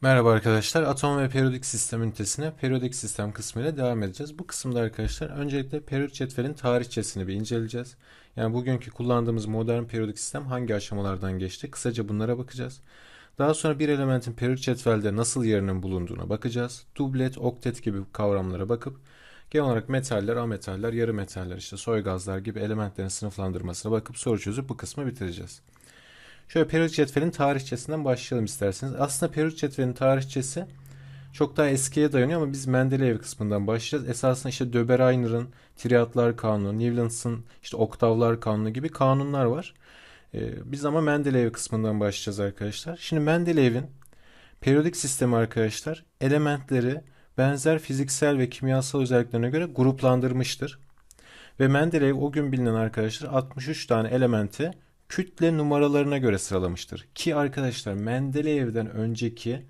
Merhaba arkadaşlar. Atom ve periyodik sistem ünitesine periyodik sistem kısmıyla devam edeceğiz. Bu kısımda arkadaşlar öncelikle periyodik cetvelin tarihçesini bir inceleyeceğiz. Yani bugünkü kullandığımız modern periyodik sistem hangi aşamalardan geçti? Kısaca bunlara bakacağız. Daha sonra bir elementin periyodik cetvelde nasıl yerinin bulunduğuna bakacağız. Dublet, oktet gibi kavramlara bakıp genel olarak metaller, ametaller, yarı metaller, işte soy gazlar gibi elementlerin sınıflandırmasına bakıp soru çözüp bu kısmı bitireceğiz. Şöyle periyodik cetvelin tarihçesinden başlayalım isterseniz. Aslında periyodik cetvelin tarihçesi çok daha eskiye dayanıyor ama biz Mendeleev kısmından başlayacağız. Esasında işte Döberainer'ın Triadlar Kanunu, Newlands'ın işte Oktavlar Kanunu gibi kanunlar var. Ee, biz ama Mendeleev kısmından başlayacağız arkadaşlar. Şimdi Mendeleev'in periyodik sistemi arkadaşlar elementleri benzer fiziksel ve kimyasal özelliklerine göre gruplandırmıştır. Ve Mendeleev o gün bilinen arkadaşlar 63 tane elementi kütle numaralarına göre sıralamıştır. Ki arkadaşlar Mendeleev'den önceki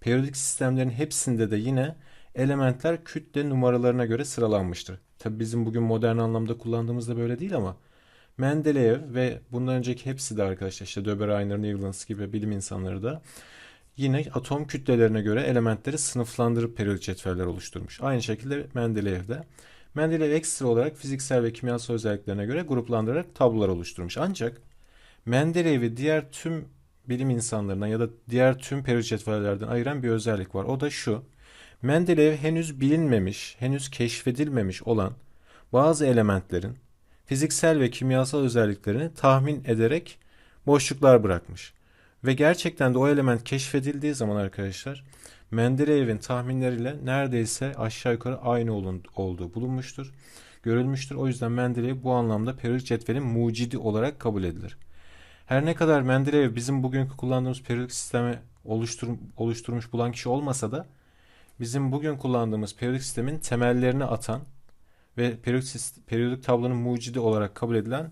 periyodik sistemlerin hepsinde de yine elementler kütle numaralarına göre sıralanmıştır. Tabi bizim bugün modern anlamda kullandığımızda böyle değil ama Mendeleev ve bundan önceki hepsi de arkadaşlar işte Döbereiner, Newlands gibi bilim insanları da yine atom kütlelerine göre elementleri sınıflandırıp periyodik cetveller oluşturmuş. Aynı şekilde Mendeleev'de. Mendeleev ekstra olarak fiziksel ve kimyasal özelliklerine göre gruplandırarak tablolar oluşturmuş. Ancak Mendeleyev'i diğer tüm bilim insanlarından ya da diğer tüm periyodik cetvellerden ayıran bir özellik var. O da şu. Mendeleev henüz bilinmemiş, henüz keşfedilmemiş olan bazı elementlerin fiziksel ve kimyasal özelliklerini tahmin ederek boşluklar bırakmış. Ve gerçekten de o element keşfedildiği zaman arkadaşlar Mendeleev'in tahminleriyle neredeyse aşağı yukarı aynı olduğu bulunmuştur, görülmüştür. O yüzden Mendeleev bu anlamda periyodik cetvelin mucidi olarak kabul edilir. Her ne kadar Mendeleev bizim bugünkü kullandığımız periyodik sistemi oluştur, oluşturmuş bulan kişi olmasa da bizim bugün kullandığımız periyodik sistemin temellerini atan ve periyodik, periyodik tablonun mucidi olarak kabul edilen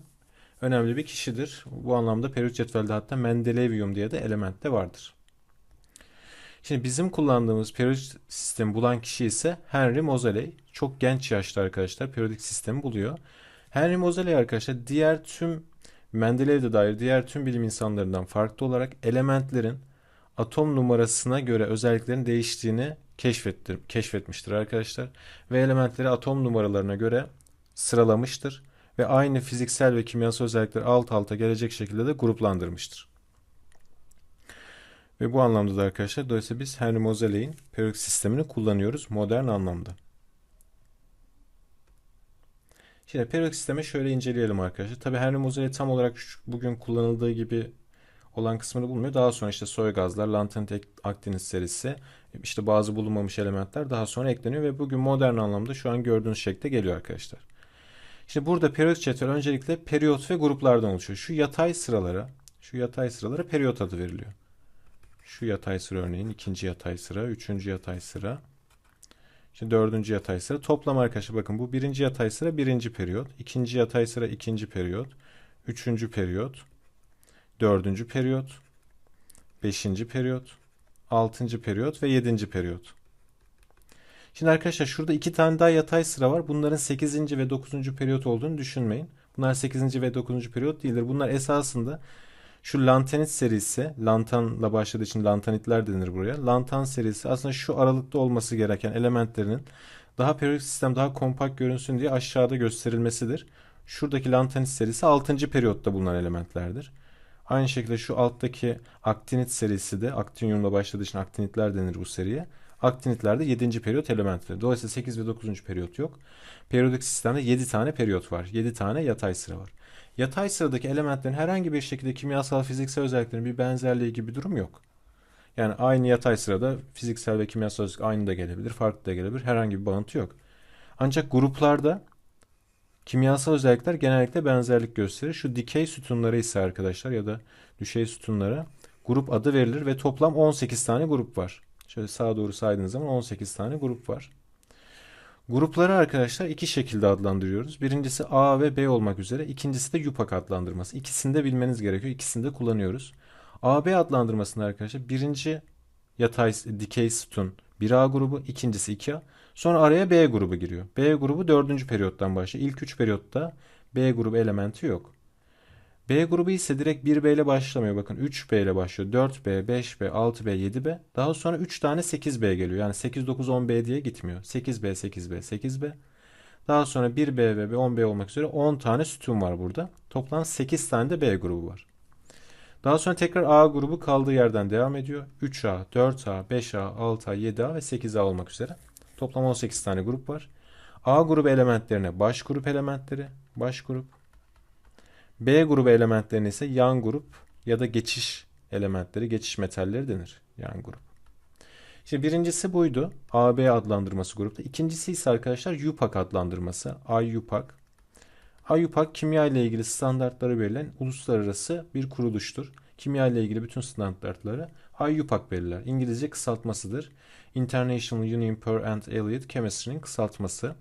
önemli bir kişidir. Bu anlamda periyodik cetvelde hatta Mendelevium diye de element de vardır. Şimdi bizim kullandığımız periyodik sistemi bulan kişi ise Henry Moseley. Çok genç yaşta arkadaşlar periyodik sistemi buluyor. Henry Moseley arkadaşlar diğer tüm Mendeleyev'de dair diğer tüm bilim insanlarından farklı olarak elementlerin atom numarasına göre özelliklerin değiştiğini keşfettir, keşfetmiştir arkadaşlar. Ve elementleri atom numaralarına göre sıralamıştır. Ve aynı fiziksel ve kimyasal özellikler alt alta gelecek şekilde de gruplandırmıştır. Ve bu anlamda da arkadaşlar dolayısıyla biz Henry Moseley'in periyodik sistemini kullanıyoruz modern anlamda. Şimdi periyodik sistemi şöyle inceleyelim arkadaşlar. Tabi Henry Moseley tam olarak bugün kullanıldığı gibi olan kısmını bulmuyor. Daha sonra işte soy gazlar, lantanit aktinit serisi, işte bazı bulunmamış elementler daha sonra ekleniyor ve bugün modern anlamda şu an gördüğünüz şekilde geliyor arkadaşlar. İşte burada periyodik cetvel öncelikle periyot ve gruplardan oluşuyor. Şu yatay sıralara, şu yatay sıralara periyot adı veriliyor. Şu yatay sıra örneğin ikinci yatay sıra, üçüncü yatay sıra, Şimdi dördüncü yatay sıra. Toplam arkadaşlar bakın bu birinci yatay sıra birinci periyot. ikinci yatay sıra ikinci periyot. Üçüncü periyot. Dördüncü periyot. Beşinci periyot. Altıncı periyot ve yedinci periyot. Şimdi arkadaşlar şurada iki tane daha yatay sıra var. Bunların sekizinci ve dokuzuncu periyot olduğunu düşünmeyin. Bunlar sekizinci ve dokuzuncu periyot değildir. Bunlar esasında şu lantanit serisi, lantanla başladığı için lantanitler denir buraya. Lantan serisi aslında şu aralıkta olması gereken elementlerinin daha periyodik sistem daha kompakt görünsün diye aşağıda gösterilmesidir. Şuradaki lantanit serisi 6. periyotta bulunan elementlerdir. Aynı şekilde şu alttaki aktinit serisi de aktinyumla başladığı için aktinitler denir bu seriye. Aktinitler de 7. periyot elementleri. Dolayısıyla 8 ve 9. periyot yok. Periyodik sistemde 7 tane periyot var. 7 tane yatay sıra var. Yatay sıradaki elementlerin herhangi bir şekilde kimyasal fiziksel özelliklerinin bir benzerliği gibi bir durum yok. Yani aynı yatay sırada fiziksel ve kimyasal özellik aynı da gelebilir, farklı da gelebilir. Herhangi bir bağıntı yok. Ancak gruplarda kimyasal özellikler genellikle benzerlik gösterir. Şu dikey sütunlara ise arkadaşlar ya da düşey sütunlara grup adı verilir ve toplam 18 tane grup var. Şöyle sağa doğru saydığınız zaman 18 tane grup var. Grupları arkadaşlar iki şekilde adlandırıyoruz. Birincisi A ve B olmak üzere. ikincisi de yupak adlandırması. İkisini de bilmeniz gerekiyor. İkisini de kullanıyoruz. AB adlandırmasında arkadaşlar birinci yatay dikey sütun 1A grubu, ikincisi 2A. Sonra araya B grubu giriyor. B grubu dördüncü periyottan başlıyor. İlk üç periyotta B grubu elementi yok. B grubu ise direkt 1B ile başlamıyor. Bakın 3B ile başlıyor. 4B, 5B, 6B, 7B. Daha sonra 3 tane 8B geliyor. Yani 8, 9, 10B diye gitmiyor. 8B, 8B, 8B. Daha sonra 1B ve 10B olmak üzere 10 tane sütun var burada. Toplam 8 tane de B grubu var. Daha sonra tekrar A grubu kaldığı yerden devam ediyor. 3A, 4A, 5A, 6A, 7A ve 8A olmak üzere. Toplam 18 tane grup var. A grubu elementlerine baş grup elementleri, baş grup. B grubu elementlerine ise yan grup ya da geçiş elementleri, geçiş metalleri denir. Yan grup. Şimdi birincisi buydu. AB adlandırması grupta. İkincisi ise arkadaşlar UPAC adlandırması. IUPAC. IUPAC kimya ile ilgili standartları verilen uluslararası bir kuruluştur. Kimya ile ilgili bütün standartları IUPAC belirler. İngilizce kısaltmasıdır. International Union per and Allied Chemistry'nin kısaltması.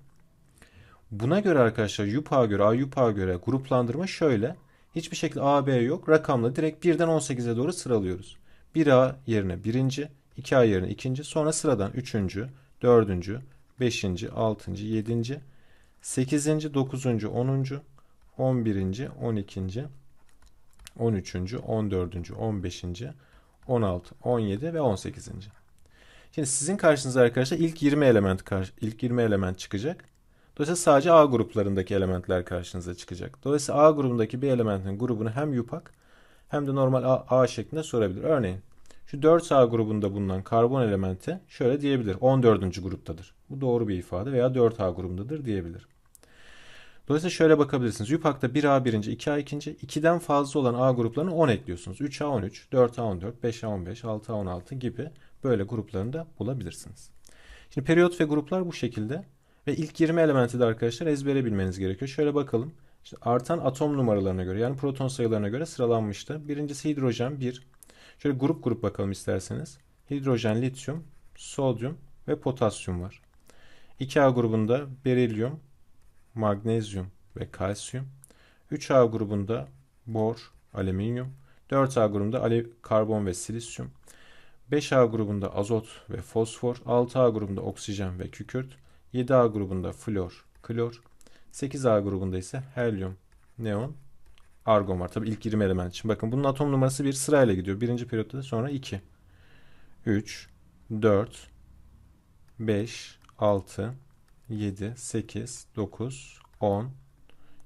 Buna göre arkadaşlar UPA'ya göre, IUPA'ya göre gruplandırma şöyle. Hiçbir şekilde A, B yok. Rakamla direkt 1'den 18'e doğru sıralıyoruz. 1A yerine birinci, 2A yerine ikinci, sonra sıradan üçüncü, dördüncü, beşinci, altıncı, yedinci, sekizinci, dokuzuncu, onuncu, on birinci, on ikinci, on üçüncü, on dördüncü, on beşinci, on altı, on yedi ve on sekizinci. Şimdi sizin karşınıza arkadaşlar ilk 20 element ilk 20 element çıkacak. Dolayısıyla sadece A gruplarındaki elementler karşınıza çıkacak. Dolayısıyla A grubundaki bir elementin grubunu hem yupak hem de normal A, A şeklinde sorabilir. Örneğin şu 4A grubunda bulunan karbon elementi şöyle diyebilir. 14. gruptadır. Bu doğru bir ifade veya 4A grubundadır diyebilir. Dolayısıyla şöyle bakabilirsiniz. YUPAC'ta 1A birinci, 2A ikinci, 2'den fazla olan A gruplarını 10 ekliyorsunuz. 3A 13, 4A 14, 5A 15, 6A 16 gibi böyle gruplarını da bulabilirsiniz. Şimdi periyot ve gruplar bu şekilde. Ve ilk 20 elementi de arkadaşlar ezbere bilmeniz gerekiyor. Şöyle bakalım. İşte artan atom numaralarına göre yani proton sayılarına göre sıralanmıştı. Birincisi hidrojen 1. Şöyle grup grup bakalım isterseniz. Hidrojen, lityum, sodyum ve potasyum var. 2A grubunda berilyum, magnezyum ve kalsiyum. 3A grubunda bor, alüminyum. 4A grubunda karbon ve silisyum. 5A grubunda azot ve fosfor. 6A grubunda oksijen ve kükürt. 7A grubunda flor, klor. 8A grubunda ise helyum, neon, argon var. Tabii ilk 20 element için. Bakın bunun atom numarası bir sırayla gidiyor. Birinci periyotta da sonra 2. 3, 4, 5, 6, 7, 8, 9, 10,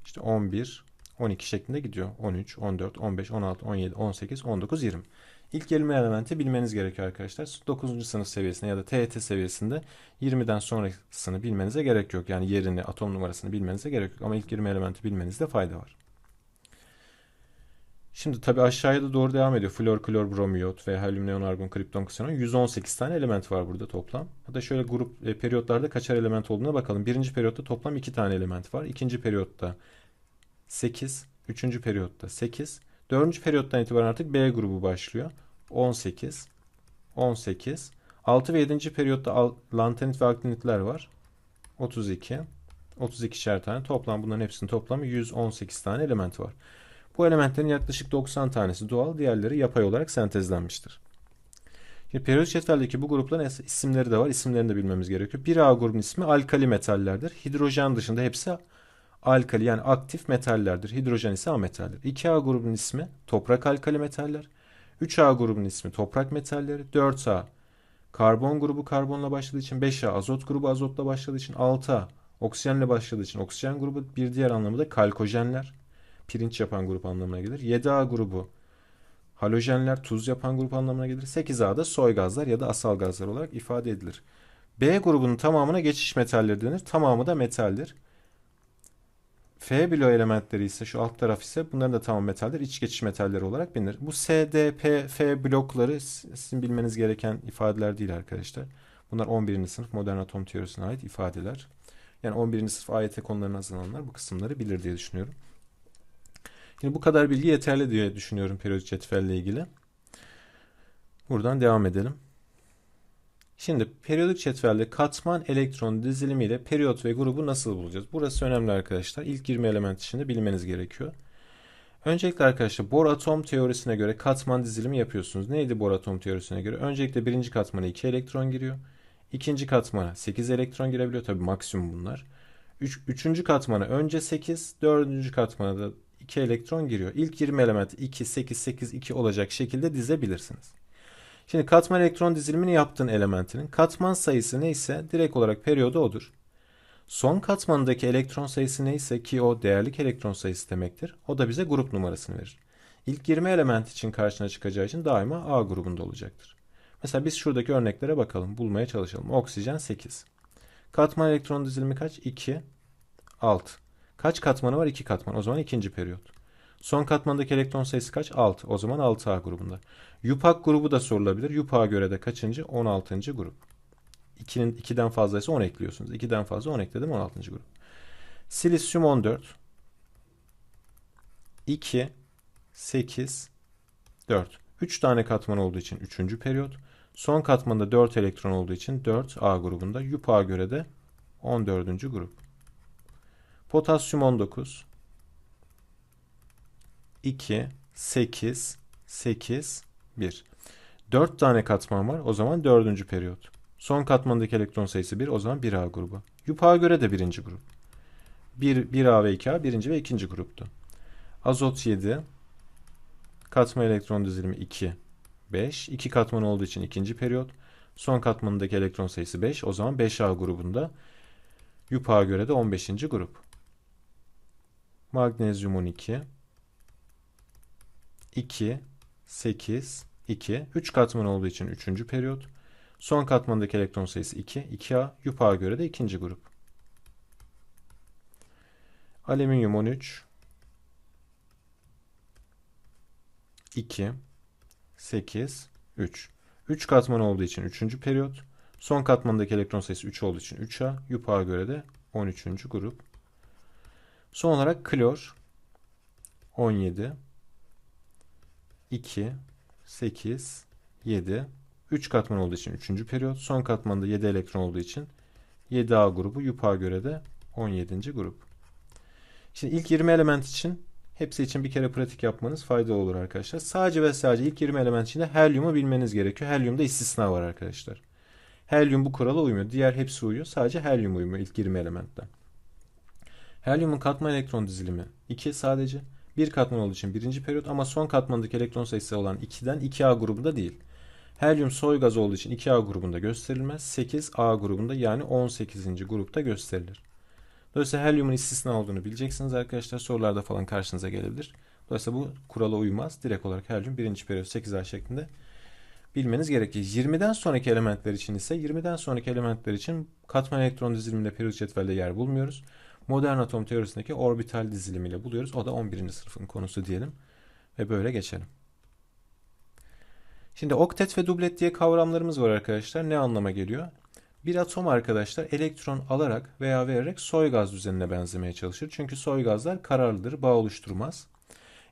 işte 11, 12 şeklinde gidiyor. 13, 14, 15, 16, 17, 18, 19, 20. İlk 20 elementi bilmeniz gerekiyor arkadaşlar. 9. sınıf seviyesinde ya da TET seviyesinde 20'den sonrasını bilmenize gerek yok. Yani yerini, atom numarasını bilmenize gerek yok. Ama ilk 20 elementi bilmenizde fayda var. Şimdi tabi aşağıya da doğru devam ediyor. Flor, klor, bromiyot ve helyum, neon, argon, kripton, ksenon. 118 tane element var burada toplam. Hatta şöyle grup e, periyotlarda kaçar element olduğuna bakalım. Birinci periyotta toplam 2 tane element var. İkinci periyotta 8. Üçüncü periyotta 8. Dördüncü periyottan itibaren artık B grubu başlıyor. 18, 18. 6 ve 7. periyotta lantanit ve aktinitler var. 32, 32'şer tane. Toplam bunların hepsinin toplamı 118 tane element var. Bu elementlerin yaklaşık 90 tanesi doğal, diğerleri yapay olarak sentezlenmiştir. Şimdi periyodik cetveldeki bu grupların isimleri de var. İsimlerini de bilmemiz gerekiyor. Bir A grubun ismi alkali metallerdir. Hidrojen dışında hepsi alkali yani aktif metallerdir. Hidrojen ise ametaldir. 2A grubun ismi toprak alkali metaller. 3A grubun ismi toprak metalleri. 4A karbon grubu karbonla başladığı için 5A azot grubu azotla başladığı için 6A oksijenle başladığı için oksijen grubu bir diğer anlamı da kalkojenler. Pirinç yapan grup anlamına gelir. 7A grubu halojenler tuz yapan grup anlamına gelir. 8A da soy gazlar ya da asal gazlar olarak ifade edilir. B grubunun tamamına geçiş metalleri denir. Tamamı da metaldir. F bloğu elementleri ise şu alt taraf ise bunların da tamam metaldir. İç geçiş metalleri olarak bilinir. Bu S, D, P, F blokları sizin bilmeniz gereken ifadeler değil arkadaşlar. Bunlar 11. sınıf modern atom teorisine ait ifadeler. Yani 11. sınıf AYT konularına hazırlananlar bu kısımları bilir diye düşünüyorum. Şimdi bu kadar bilgi yeterli diye düşünüyorum periyodik cetvelle ilgili. Buradan devam edelim. Şimdi periyodik cetvelde katman elektron dizilimi ile periyot ve grubu nasıl bulacağız? Burası önemli arkadaşlar. İlk 20 element içinde bilmeniz gerekiyor. Öncelikle arkadaşlar Bohr atom teorisine göre katman dizilimi yapıyorsunuz. Neydi Bohr atom teorisine göre? Öncelikle birinci katmana 2 elektron giriyor. İkinci katmana 8 elektron girebiliyor. Tabi maksimum bunlar. Üç, üçüncü katmana önce 8, dördüncü katmana da 2 elektron giriyor. İlk 20 elementi 2, 8, 8, 2 olacak şekilde dizebilirsiniz. Şimdi katman elektron dizilimini yaptığın elementinin katman sayısı neyse direkt olarak periyodu odur. Son katmanındaki elektron sayısı neyse ki o değerlik elektron sayısı demektir. O da bize grup numarasını verir. İlk 20 element için karşına çıkacağı için daima A grubunda olacaktır. Mesela biz şuradaki örneklere bakalım, bulmaya çalışalım. Oksijen 8. Katman elektron dizilimi kaç? 2, 6. Kaç katmanı var? 2 katman. O zaman ikinci periyot. Son katmandaki elektron sayısı kaç? 6. O zaman 6A grubunda. Yupak grubu da sorulabilir. Yupak'a göre de kaçıncı? 16. grup. 2'nin 2'den fazlaysa 10 ekliyorsunuz. 2'den fazla 10 ekledim 16. grup. Silisyum 14. 2 8 4. 3 tane katman olduğu için 3. periyot. Son katmanda 4 elektron olduğu için 4A grubunda. Yupak'a göre de 14. grup. Potasyum 19. 2 8 8 1. 4 tane katman var. O zaman 4. periyot. Son katmandaki elektron sayısı 1. O zaman 1A grubu. Yupak'a göre de 1. grup. 1, 1A ve 2A 1. ve 2. gruptu. Azot 7. Katman elektron dizilimi 2. 5. 2 katman olduğu için 2. periyot. Son katmanındaki elektron sayısı 5. O zaman 5A grubunda. Yupak'a göre de 15. grup. Magnezyum 12. 2, 8, 2. 3 katman olduğu için 3. periyot. Son katmandaki elektron sayısı 2. 2A. Yupak'a göre de 2. grup. Alüminyum 13. 2, 8, 3. 3 katman olduğu için 3. periyot. Son katmandaki elektron sayısı 3 olduğu için 3A. Yupak'a göre de 13. grup. Son olarak klor 17, 2, 8, 7. 3 katman olduğu için 3. periyot. Son katmanda 7 elektron olduğu için 7A grubu. Yupak'a göre de 17. grup. Şimdi ilk 20 element için hepsi için bir kere pratik yapmanız faydalı olur arkadaşlar. Sadece ve sadece ilk 20 element için de helyumu bilmeniz gerekiyor. Helyumda istisna var arkadaşlar. Helyum bu kurala uymuyor. Diğer hepsi uyuyor. Sadece helyum uymuyor ilk 20 elementten. Helyumun katman elektron dizilimi 2 sadece. Bir katman olduğu için birinci periyot ama son katmandaki elektron sayısı olan 2'den 2A grubunda değil. Helyum soy gazı olduğu için 2A grubunda gösterilmez. 8A grubunda yani 18. grupta gösterilir. Dolayısıyla helyumun istisna olduğunu bileceksiniz arkadaşlar. Sorularda falan karşınıza gelebilir. Dolayısıyla bu kurala uymaz. Direkt olarak helyum birinci periyot 8A şeklinde bilmeniz gerekir. 20'den sonraki elementler için ise 20'den sonraki elementler için katman elektron diziliminde periyot cetvelde yer bulmuyoruz modern atom teorisindeki orbital dizilimiyle buluyoruz. O da 11. sınıfın konusu diyelim. Ve böyle geçelim. Şimdi oktet ve dublet diye kavramlarımız var arkadaşlar. Ne anlama geliyor? Bir atom arkadaşlar elektron alarak veya vererek soy gaz düzenine benzemeye çalışır. Çünkü soy gazlar kararlıdır, bağ oluşturmaz.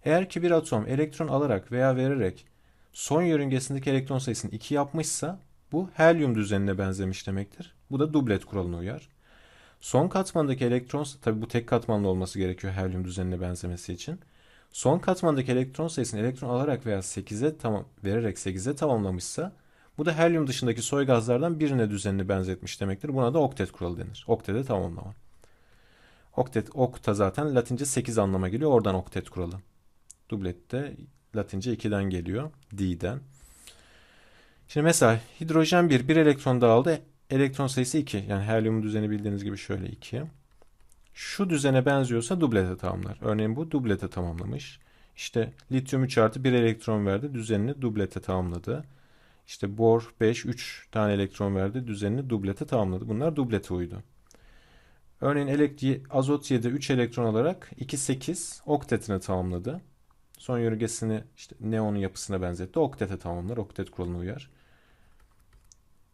Eğer ki bir atom elektron alarak veya vererek son yörüngesindeki elektron sayısını 2 yapmışsa bu helyum düzenine benzemiş demektir. Bu da dublet kuralına uyar. Son katmandaki elektron tabi bu tek katmanlı olması gerekiyor helyum düzenine benzemesi için. Son katmandaki elektron sayısını elektron alarak veya 8'e tamam vererek 8'e tamamlamışsa bu da helyum dışındaki soy gazlardan birine düzenini benzetmiş demektir. Buna da oktet kuralı denir. Oktede tamamlama. Oktet, okta zaten Latince 8 anlama geliyor. Oradan oktet kuralı. Dublette Latince 2'den geliyor. D'den. Şimdi mesela hidrojen 1 bir elektron dağıldı elektron sayısı 2. Yani helyumun düzeni bildiğiniz gibi şöyle 2. Şu düzene benziyorsa dublete tamamlar. Örneğin bu dublete tamamlamış. İşte lityum 3 artı 1 elektron verdi. Düzenini dublete tamamladı. İşte bor 5 3 tane elektron verdi. Düzenini dublete tamamladı. Bunlar dublete uydu. Örneğin azot 7 3 elektron alarak 2 8 oktetine tamamladı. Son yörüngesini işte neonun yapısına benzetti. Oktete tamamlar. Oktet kuralına uyar.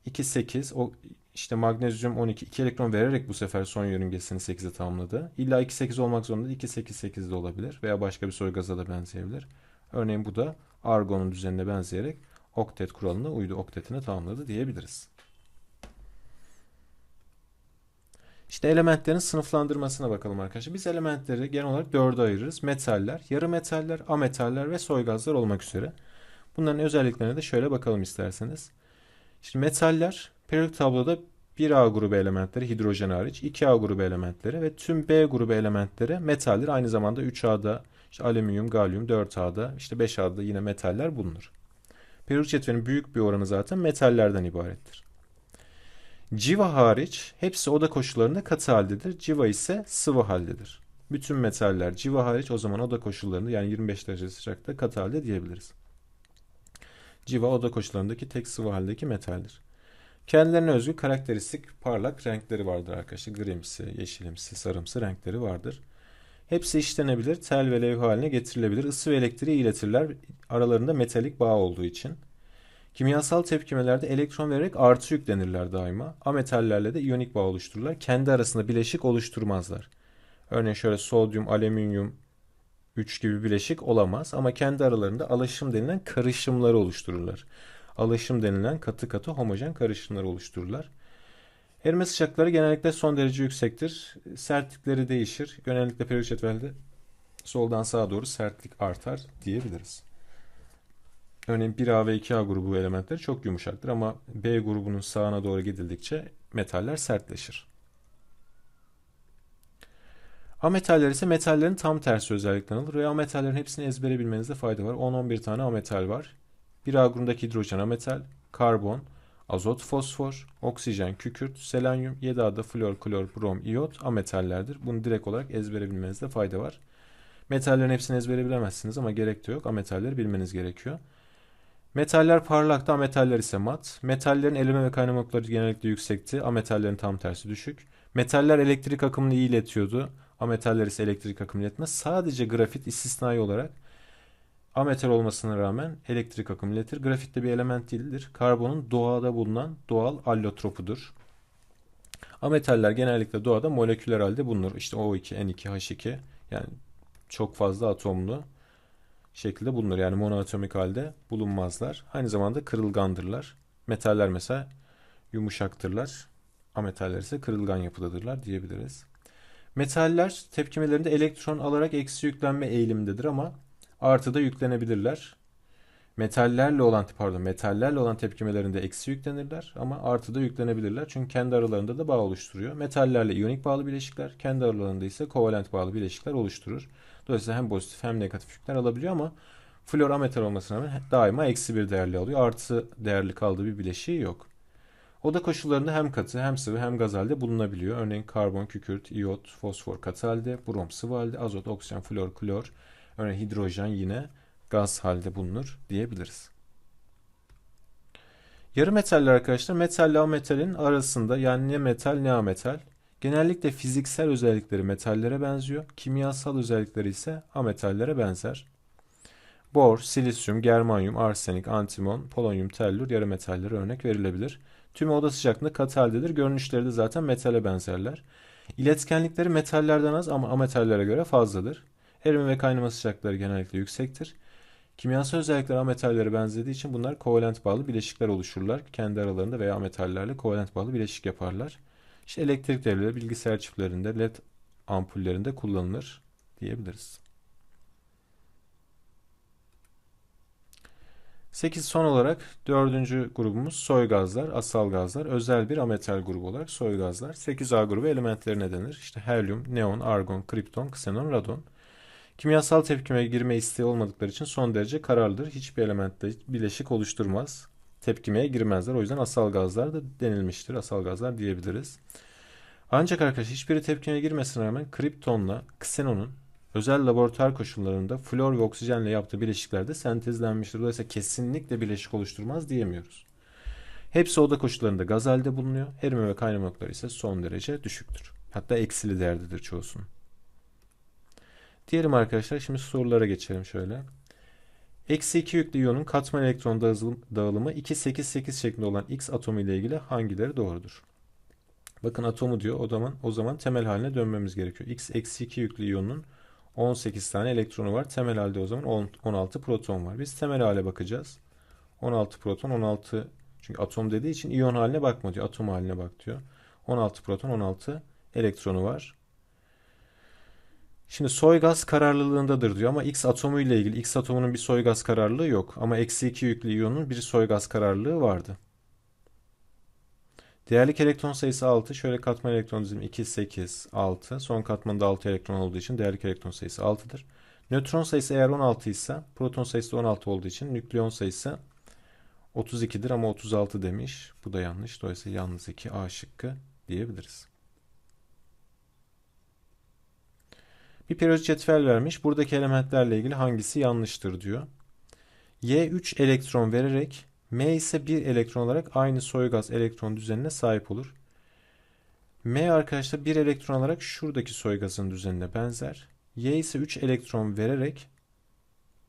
2 8 o işte magnezyum 12 2 elektron vererek bu sefer son yörüngesini 8'e tamamladı. İlla 2 8 olmak zorunda değil. 2 8 8 de olabilir veya başka bir soy gaza da benzeyebilir. Örneğin bu da argonun düzenine benzeyerek oktet kuralına uydu. Oktetini tamamladı diyebiliriz. İşte elementlerin sınıflandırmasına bakalım arkadaşlar. Biz elementleri genel olarak dörde ayırırız. Metaller, yarı metaller, ametaller ve soy gazlar olmak üzere. Bunların özelliklerine de şöyle bakalım isterseniz. Şimdi metaller periyodik tabloda 1A grubu elementleri hidrojen hariç 2A grubu elementleri ve tüm B grubu elementleri metaldir. Aynı zamanda 3A'da İşte alüminyum, galyum 4A'da, işte 5A'da yine metaller bulunur. Periyodik cetvelin büyük bir oranı zaten metallerden ibarettir. Civa hariç hepsi oda koşullarında katı haldedir. Civa ise sıvı haldedir. Bütün metaller civa hariç o zaman oda koşullarında yani 25 derece sıcaklıkta katı halde diyebiliriz. Civa oda koşullarındaki tek sıvı haldeki metaldir. Kendilerine özgü karakteristik parlak renkleri vardır arkadaşlar. Grimsi, yeşilimsi, sarımsı renkleri vardır. Hepsi işlenebilir, tel ve levha haline getirilebilir. Isı ve elektriği iletirler aralarında metalik bağ olduğu için. Kimyasal tepkimelerde elektron vererek artı yüklenirler daima. Ametallerle de iyonik bağ oluştururlar. Kendi arasında bileşik oluşturmazlar. Örneğin şöyle sodyum, alüminyum, 3 gibi bileşik olamaz ama kendi aralarında alaşım denilen karışımları oluştururlar. Alaşım denilen katı katı homojen karışımları oluştururlar. Erime sıcaklıkları genellikle son derece yüksektir. Sertlikleri değişir. Genellikle periyodik cetvelde soldan sağa doğru sertlik artar diyebiliriz. Örneğin 1A ve 2A grubu elementleri çok yumuşaktır ama B grubunun sağına doğru gidildikçe metaller sertleşir. Ametaller ise metallerin tam tersi özellikten alır ve ametallerin hepsini ezbere bilmenizde fayda var. 10-11 tane ametal var. 1A grubundaki hidrojen ametal, karbon, azot, fosfor, oksijen, kükürt, selenyum, 7A'da flor, klor, brom, iyot ametallerdir. Bunu direkt olarak ezbere bilmenizde fayda var. Metallerin hepsini ezbere bilemezsiniz ama gerek de yok. Ametalleri bilmeniz gerekiyor. Metaller parlaktı, ametaller ise mat. Metallerin erime ve kaynama noktaları genellikle yüksekti. Ametallerin tam tersi düşük. Metaller elektrik akımını iyi iletiyordu. Ametaller ise elektrik akımını iletmez. Sadece grafit istisnai olarak ametal olmasına rağmen elektrik akımı iletir. Grafit de bir element değildir. Karbonun doğada bulunan doğal allotropudur. Ametaller genellikle doğada moleküler halde bulunur. İşte O2, N2, H2 yani çok fazla atomlu şekilde bulunur. Yani monoatomik halde bulunmazlar. Aynı zamanda kırılgandırlar. Metaller mesela yumuşaktırlar. Ametaller ise kırılgan yapıdadırlar diyebiliriz. Metaller tepkimelerinde elektron alarak eksi yüklenme eğilimindedir ama artı da yüklenebilirler. Metallerle olan pardon metallerle olan tepkimelerinde eksi yüklenirler ama artı da yüklenebilirler. Çünkü kendi aralarında da bağ oluşturuyor. Metallerle iyonik bağlı bileşikler, kendi aralarında ise kovalent bağlı bileşikler oluşturur. Dolayısıyla hem pozitif hem negatif yükler alabiliyor ama flor ametal olmasına rağmen daima eksi bir değerli alıyor. Artı değerli kaldığı bir bileşiği yok. Oda koşullarında hem katı hem sıvı hem gaz halde bulunabiliyor. Örneğin karbon, kükürt, iyot, fosfor katı halde, brom sıvı halde, azot, oksijen, flor, klor, örneğin hidrojen yine gaz halde bulunur diyebiliriz. Yarı metaller arkadaşlar metal ile ametalin arasında yani ne metal ne ametal. Genellikle fiziksel özellikleri metallere benziyor. Kimyasal özellikleri ise ametallere benzer. Bor, silisyum, germanyum, arsenik, antimon, polonyum, tellür yarı metallere örnek verilebilir. Tüm oda sıcaklığında katı haldedir. Görünüşleri de zaten metale benzerler. İletkenlikleri metallerden az ama ametallere göre fazladır. Erime ve kaynama sıcaklıkları genellikle yüksektir. Kimyasal özellikler ametallere benzediği için bunlar kovalent bağlı bileşikler oluşurlar. Kendi aralarında veya ametallerle kovalent bağlı bileşik yaparlar. İşte elektrik devreleri bilgisayar çiplerinde, led ampullerinde kullanılır diyebiliriz. 8 son olarak dördüncü grubumuz soy gazlar, asal gazlar, özel bir ametal grubu olarak soy gazlar. 8A grubu elementlerine denir. İşte helyum, neon, argon, kripton, ksenon, radon. Kimyasal tepkime girme isteği olmadıkları için son derece kararlıdır. Hiçbir elementte bileşik oluşturmaz. Tepkimeye girmezler. O yüzden asal gazlar da denilmiştir. Asal gazlar diyebiliriz. Ancak arkadaşlar hiçbiri tepkimeye girmesine rağmen kriptonla ksenonun özel laboratuvar koşullarında flor ve oksijenle yaptığı bileşiklerde sentezlenmiştir. Dolayısıyla kesinlikle bileşik oluşturmaz diyemiyoruz. Hepsi oda koşullarında gaz halde bulunuyor. Erime ve kaynama noktaları ise son derece düşüktür. Hatta eksili değerdedir çoğusunun. Diyelim arkadaşlar şimdi sorulara geçelim şöyle. Eksi 2 yüklü iyonun katman elektron dağılımı 2, 8, 8 şeklinde olan X atomu ile ilgili hangileri doğrudur? Bakın atomu diyor o zaman o zaman temel haline dönmemiz gerekiyor. X eksi 2 yüklü iyonun 18 tane elektronu var. Temel halde o zaman 16 proton var. Biz temel hale bakacağız. 16 proton 16 çünkü atom dediği için iyon haline bakma diyor. Atom haline bak diyor. 16 proton 16 elektronu var. Şimdi soy gaz kararlılığındadır diyor ama X atomu ile ilgili X atomunun bir soy gaz kararlılığı yok. Ama eksi 2 yüklü iyonun bir soy gaz kararlılığı vardı. Değerlik elektron sayısı 6. Şöyle katman elektron dizimi 2, 8, 6. Son katmanda 6 elektron olduğu için değerlik elektron sayısı 6'dır. Nötron sayısı eğer 16 ise proton sayısı da 16 olduğu için nükleon sayısı 32'dir ama 36 demiş. Bu da yanlış. Dolayısıyla yalnız 2 A şıkkı diyebiliriz. Bir periyodik cetvel vermiş. Buradaki elementlerle ilgili hangisi yanlıştır diyor. Y 3 elektron vererek M ise 1 elektron olarak aynı soygaz elektron düzenine sahip olur. M arkadaşlar 1 elektron olarak şuradaki soygazın düzenine benzer. Y ise 3 elektron vererek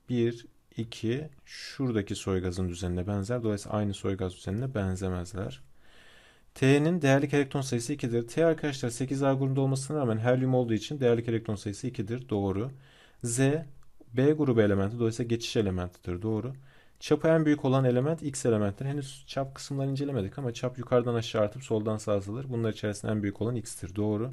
1, 2 şuradaki soygazın düzenine benzer. Dolayısıyla aynı soygaz düzenine benzemezler. T'nin değerlik elektron sayısı 2'dir. T arkadaşlar 8A grubunda olmasına rağmen helyum olduğu için değerlik elektron sayısı 2'dir. Doğru. Z B grubu elementi dolayısıyla geçiş elementidir. Doğru. Çapı en büyük olan element X elementtir. Henüz çap kısımlarını incelemedik ama çap yukarıdan aşağı artıp soldan sağa azalır. Bunlar içerisinde en büyük olan X'tir. Doğru.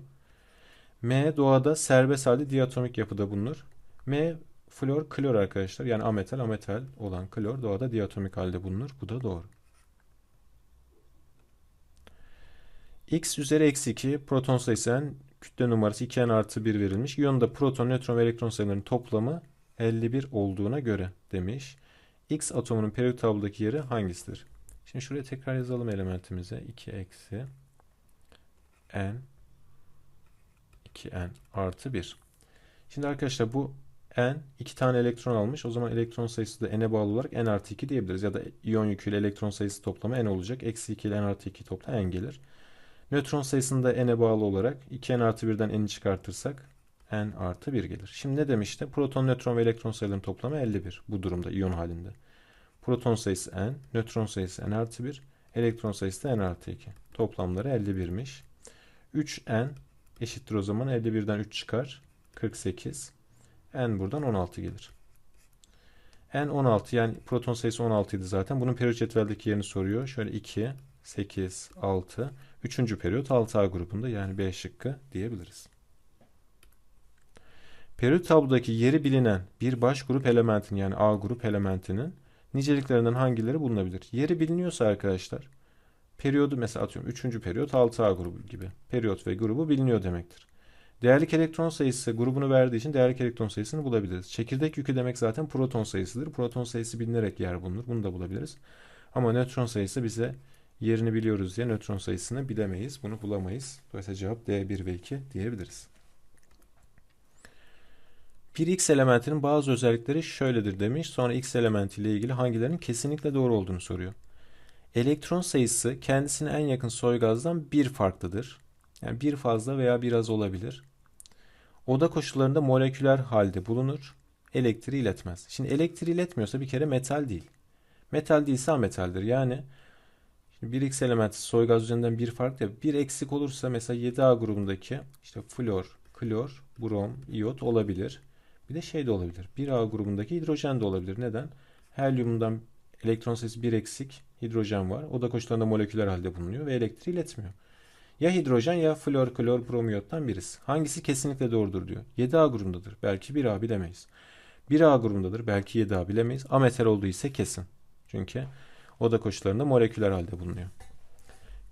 M doğada serbest halde diatomik yapıda bulunur. M flor klor arkadaşlar. Yani ametal ametal olan klor doğada diatomik halde bulunur. Bu da doğru. X üzeri eksi 2 proton sayısı n kütle numarası 2n artı 1 verilmiş. İyonda proton, nötron ve elektron sayılarının toplamı 51 olduğuna göre demiş. X atomunun periyodik tablodaki yeri hangisidir? Şimdi şuraya tekrar yazalım elementimize. 2 eksi n 2n artı 1. Şimdi arkadaşlar bu n 2 tane elektron almış. O zaman elektron sayısı da n'e bağlı olarak n artı 2 diyebiliriz. Ya da iyon yüküyle elektron sayısı toplamı n olacak. Eksi 2 ile n artı 2 topla n gelir. Nötron sayısını da n'e bağlı olarak 2n artı 1'den n'i çıkartırsak n artı 1 gelir. Şimdi ne demişti? Proton, nötron ve elektron sayılarının toplamı 51 bu durumda iyon halinde. Proton sayısı n, nötron sayısı n artı 1, elektron sayısı da n artı 2. Toplamları 51'miş. 3n eşittir o zaman 51'den 3 çıkar. 48. n buradan 16 gelir. n 16 yani proton sayısı 16 idi zaten. Bunun periyodik cetveldeki yerini soruyor. Şöyle 2, 8, 6. Üçüncü periyot 6A grubunda yani B şıkkı diyebiliriz. Periyot tablodaki yeri bilinen bir baş grup elementin yani A grup elementinin niceliklerinden hangileri bulunabilir? Yeri biliniyorsa arkadaşlar periyodu mesela atıyorum 3. periyot 6A grubu gibi. Periyot ve grubu biliniyor demektir. Değerlik elektron sayısı grubunu verdiği için değerlik elektron sayısını bulabiliriz. Çekirdek yükü demek zaten proton sayısıdır. Proton sayısı bilinerek yer bulunur. Bunu da bulabiliriz. Ama nötron sayısı bize yerini biliyoruz diye nötron sayısını bilemeyiz. Bunu bulamayız. Dolayısıyla cevap D1 ve 2 diyebiliriz. Bir X elementinin bazı özellikleri şöyledir demiş. Sonra X elementiyle ilgili hangilerinin kesinlikle doğru olduğunu soruyor. Elektron sayısı kendisine en yakın soygazdan bir farklıdır. Yani bir fazla veya bir az olabilir. Oda koşullarında moleküler halde bulunur. Elektriği iletmez. Şimdi elektriği iletmiyorsa bir kere metal değil. Metal değilse ametaldir. Yani bir X elementi soygaz üzerinden bir farklı. Bir eksik olursa mesela 7A grubundaki işte flor, klor, brom, iyot olabilir. Bir de şey de olabilir. 1A grubundaki hidrojen de olabilir. Neden? Helyumdan elektron sayısı bir eksik hidrojen var. O da koşullarında moleküler halde bulunuyor ve elektriği iletmiyor. Ya hidrojen ya flor, klor, bromiyottan birisi. Hangisi kesinlikle doğrudur diyor. 7A grubundadır. Belki 1A bilemeyiz. 1A grubundadır. Belki 7A bilemeyiz. Ametal olduğu ise kesin. Çünkü oda koşullarında moleküler halde bulunuyor.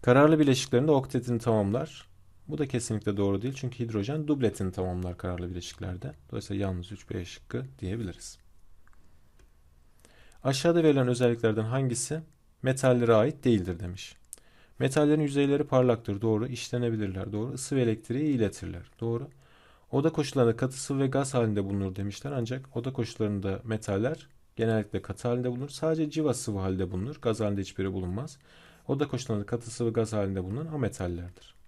Kararlı bileşiklerinde oktetini tamamlar. Bu da kesinlikle doğru değil. Çünkü hidrojen dubletini tamamlar kararlı bileşiklerde. Dolayısıyla yalnız 3B şıkkı diyebiliriz. Aşağıda verilen özelliklerden hangisi metallere ait değildir demiş. Metallerin yüzeyleri parlaktır. Doğru. İşlenebilirler. Doğru. Isı ve elektriği iletirler. Doğru. Oda koşullarında katı sıvı ve gaz halinde bulunur demişler. Ancak oda koşullarında metaller genellikle katı halinde bulunur. Sadece civa sıvı halde bulunur. Gaz halinde hiçbiri bulunmaz. Oda koşullarında katı sıvı gaz halinde bulunan ametallerdir.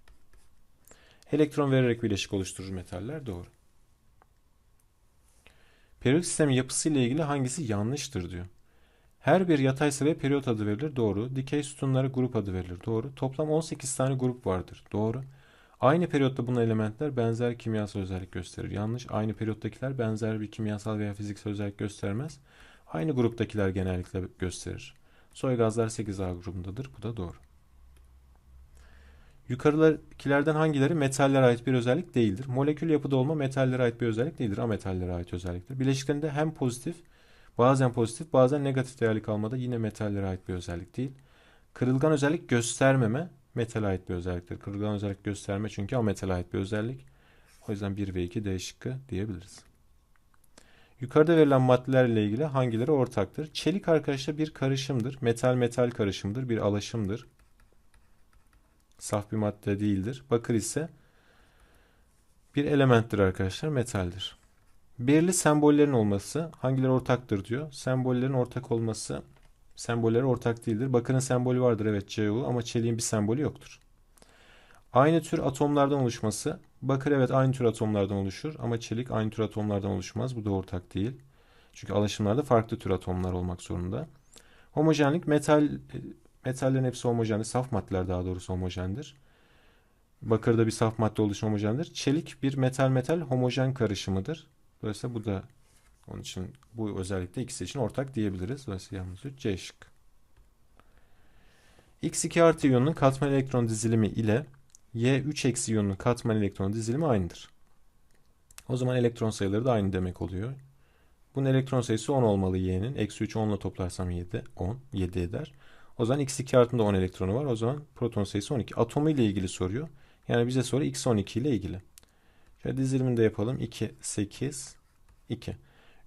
Elektron vererek bileşik oluşturur metaller. Doğru. Periyodik sistemin yapısı ile ilgili hangisi yanlıştır diyor. Her bir yatay sıraya periyot adı verilir. Doğru. Dikey sütunlara grup adı verilir. Doğru. Toplam 18 tane grup vardır. Doğru. Aynı periyotta bulunan elementler benzer kimyasal özellik gösterir. Yanlış. Aynı periyottakiler benzer bir kimyasal veya fiziksel özellik göstermez. Aynı gruptakiler genellikle gösterir. Soy gazlar 8A grubundadır. Bu da doğru. Yukarıdakilerden hangileri metallere ait bir özellik değildir? Molekül yapıda olma metallere ait bir özellik değildir. Ametallere ait özelliktir. Bileşiklerinde hem pozitif, bazen pozitif, bazen negatif değerlik almada yine metallere ait bir özellik değil. Kırılgan özellik göstermeme metale ait bir özelliktir. Kırılgan özellik gösterme çünkü ametale ait bir özellik. O yüzden 1 ve 2 D şıkkı diyebiliriz. Yukarıda verilen maddelerle ilgili hangileri ortaktır? Çelik arkadaşlar bir karışımdır. Metal metal karışımdır. Bir alaşımdır. Saf bir madde değildir. Bakır ise bir elementtir arkadaşlar. Metaldir. Belirli sembollerin olması hangileri ortaktır diyor. Sembollerin ortak olması sembolleri ortak değildir. Bakırın sembolü vardır evet Cu ama çeliğin bir sembolü yoktur. Aynı tür atomlardan oluşması. Bakır evet aynı tür atomlardan oluşur ama çelik aynı tür atomlardan oluşmaz. Bu da ortak değil. Çünkü alaşımlarda farklı tür atomlar olmak zorunda. Homojenlik metal metallerin hepsi homojendir. Saf maddeler daha doğrusu homojendir. Bakırda bir saf madde oluşu homojendir. Çelik bir metal metal homojen karışımıdır. Dolayısıyla bu da onun için bu özellikle ikisi için ortak diyebiliriz. Dolayısıyla yalnız 3 C şık. X2 artı iyonunun katman elektron dizilimi ile Y3 eksi iyonunun katman elektron dizilimi aynıdır. O zaman elektron sayıları da aynı demek oluyor. Bunun elektron sayısı 10 olmalı Y'nin. Eksi 3 10 ile toplarsam 7. 10. 7 eder. O zaman X2 artıında 10 elektronu var. O zaman proton sayısı 12. Atomu ile ilgili soruyor. Yani bize soru X12 ile ilgili. Şöyle dizilimini de yapalım. 2, 8, 2.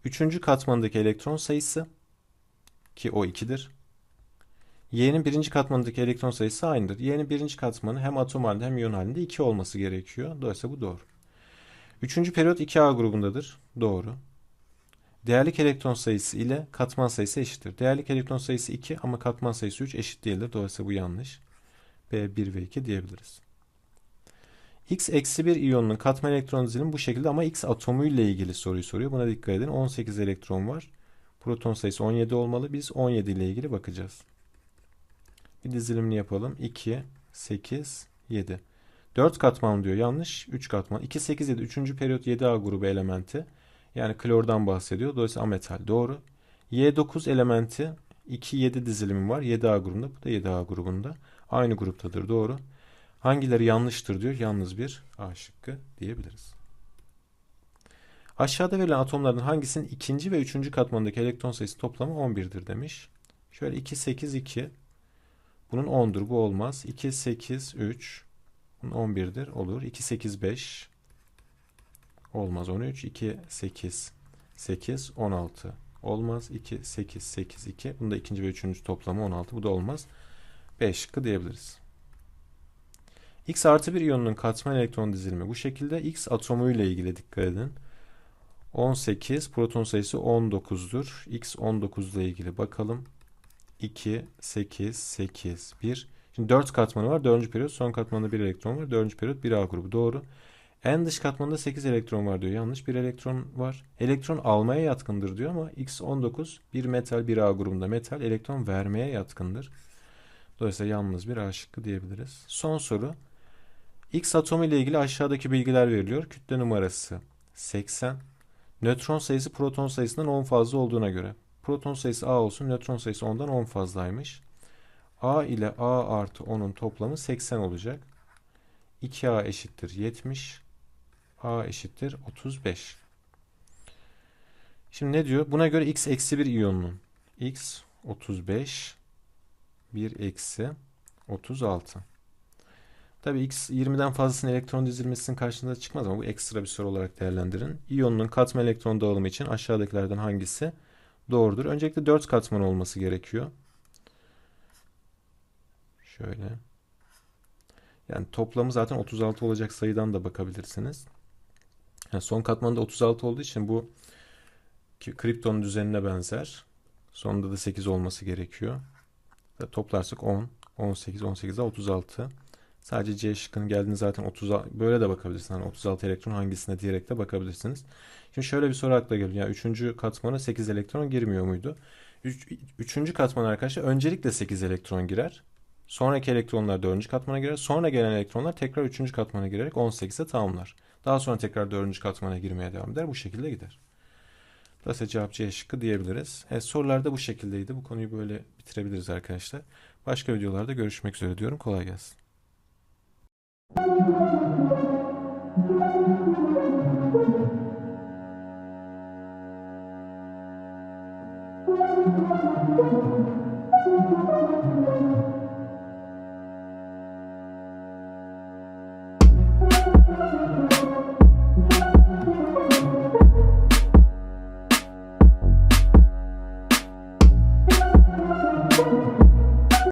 Üçüncü katmanındaki elektron sayısı ki o 2'dir. Y'nin birinci katmanındaki elektron sayısı aynıdır. Y'nin birinci katmanı hem atom halinde hem iyon halinde 2 olması gerekiyor. Dolayısıyla bu doğru. Üçüncü periyot 2A grubundadır. Doğru. Değerlik elektron sayısı ile katman sayısı eşittir. Değerlik elektron sayısı 2 ama katman sayısı 3 eşit değildir. Dolayısıyla bu yanlış. B 1 ve 2 diyebiliriz. X eksi 1 iyonunun katman elektron dizilimi bu şekilde ama X atomuyla ilgili soruyu soruyor. Buna dikkat edin. 18 elektron var. Proton sayısı 17 olmalı. Biz 17 ile ilgili bakacağız. Bir dizilimini yapalım. 2, 8, 7. 4 katman diyor. Yanlış. 3 katman. 2, 8, 7. 3. periyot 7A grubu elementi. Yani klordan bahsediyor. Dolayısıyla ametal. Doğru. Y9 elementi 2, 7 dizilimi var. 7A grubunda. Bu da 7A grubunda. Aynı gruptadır. Doğru. Hangileri yanlıştır diyor. Yalnız bir A şıkkı diyebiliriz. Aşağıda verilen atomların hangisinin ikinci ve üçüncü katmanındaki elektron sayısı toplamı 11'dir demiş. Şöyle 2, 8, 2. Bunun 10'dur. Bu olmaz. 2, 8, 3. Bunun 11'dir. Olur. 2, 8, 5. Olmaz. 13. 2, 8, 8, 16. Olmaz. 2, 8, 8, 2. Bunda ikinci ve üçüncü toplamı 16. Bu da olmaz. 5 şıkkı diyebiliriz. X artı bir iyonunun katman elektron dizilimi bu şekilde. X atomuyla ilgili dikkat edin. 18 proton sayısı 19'dur. X 19 ile ilgili bakalım. 2, 8, 8, 1. Şimdi 4 katmanı var. 4. periyot. Son katmanda 1 elektron var. 4. periyot 1 A grubu. Doğru. En dış katmanda 8 elektron var diyor. Yanlış. 1 elektron var. Elektron almaya yatkındır diyor ama X 19 bir metal 1 A grubunda metal elektron vermeye yatkındır. Dolayısıyla yalnız bir A şıkkı diyebiliriz. Son soru. X atomu ile ilgili aşağıdaki bilgiler veriliyor. Kütle numarası 80. Nötron sayısı proton sayısından 10 fazla olduğuna göre. Proton sayısı A olsun, nötron sayısı 10'dan 10 fazlaymış. A ile A artı 10'un toplamı 80 olacak. 2A eşittir 70. A eşittir 35. Şimdi ne diyor? Buna göre X eksi 1 iyonunun. X 35 1 eksi 36. Tabii X 20'den fazlasının elektron dizilmesinin karşısında çıkmaz ama bu ekstra bir soru olarak değerlendirin. İyonun katman elektron dağılımı için aşağıdakilerden hangisi doğrudur? Öncelikle 4 katman olması gerekiyor. Şöyle. Yani toplamı zaten 36 olacak sayıdan da bakabilirsiniz. Yani son katmanda 36 olduğu için bu kripton düzenine benzer. Sonunda da 8 olması gerekiyor. Toplarsak 10, 18, 18 36. Sadece C şıkkının geldiğini zaten 30 böyle de bakabilirsiniz. Yani 36 elektron hangisine diyerek de bakabilirsiniz. Şimdi şöyle bir soru akla geliyor. Yani 3. katmana 8 elektron girmiyor muydu? 3. Üç, katman arkadaşlar öncelikle 8 elektron girer. Sonraki elektronlar 4. katmana girer. Sonra gelen elektronlar tekrar 3. katmana girerek 18'e tamamlar. Daha sonra tekrar 4. katmana girmeye devam eder. Bu şekilde gider. Dolayısıyla cevap C şıkkı diyebiliriz. Evet, sorular da bu şekildeydi. Bu konuyu böyle bitirebiliriz arkadaşlar. Başka videolarda görüşmek üzere diyorum. Kolay gelsin.